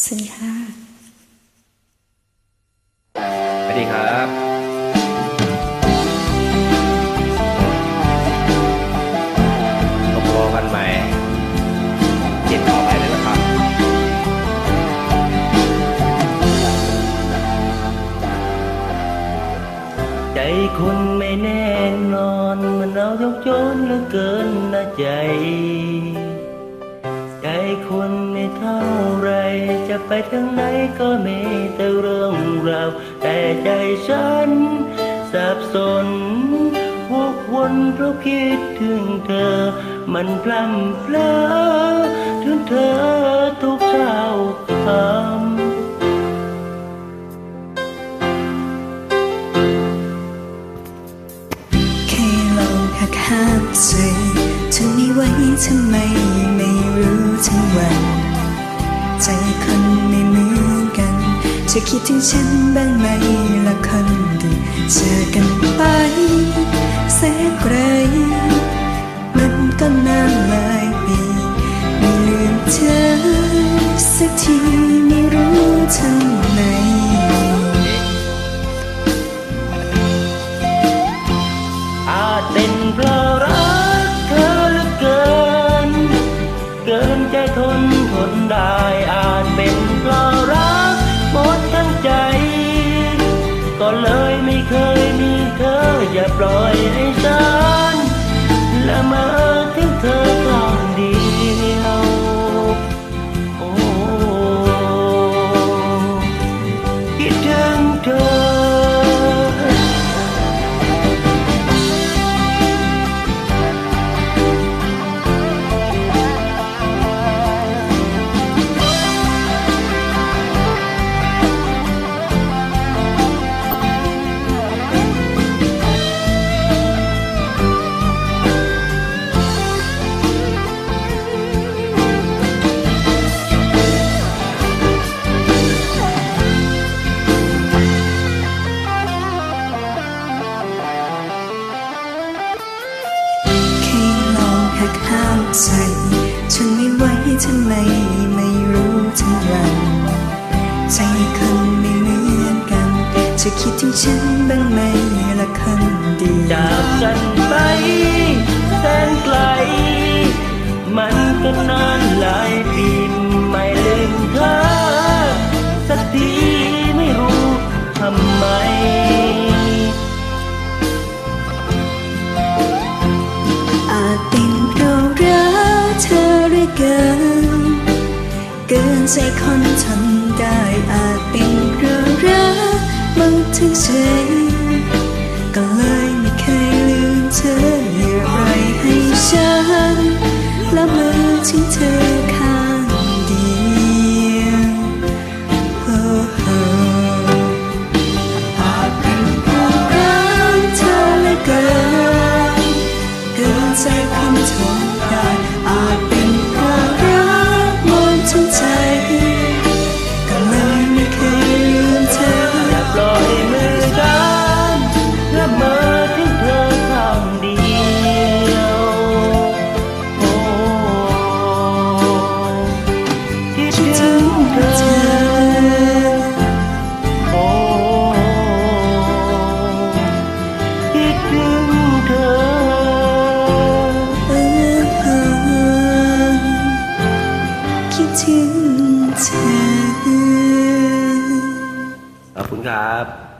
สวัสดีค่ะสวัสดีครับตกลงกันใหม่ติดต่อไปเลยนะครับ ใจคุณไม่แน่นอนมันเอายกโจนเหลือเกินนะใจ ใจคนไม่เท่า จะไปทางไหนก็มีแต่เรื่องราวแต่ใจฉันสับสนวกวนเพราะคิดถึงเธอ มันพลัมเพลอถึงเธอทุกเช้าคำแค่ลองหักห้ามใจทนไม่ไหวทำไมไม่รู้ทั้งวัน ใจคนไม่เหมือนกันจะคิดถึงฉันบ้างไหมละคนดีเจอกันไปแสนไกล ใจทนไม่ไหวทำไมไม่รู้ทั้งวันใจคนไม่เหมือนกัน จะคิดถึงฉันบ้างไหมละคนดีจากกันไปแสนไกล มันก็นาน กินใจคนทนได้อาจเป็นเพราะรักมันถึงใจก็เลยไม่เคยลืมเธออย่าปล่อยให้ฉันละเมอถึงเธอข้างเดียวโอ้โหอาจเป็นเพราะรักเธอเหลือเกินเกินใจคนทนได้อาจ ถึงเธอขอบคุณครับ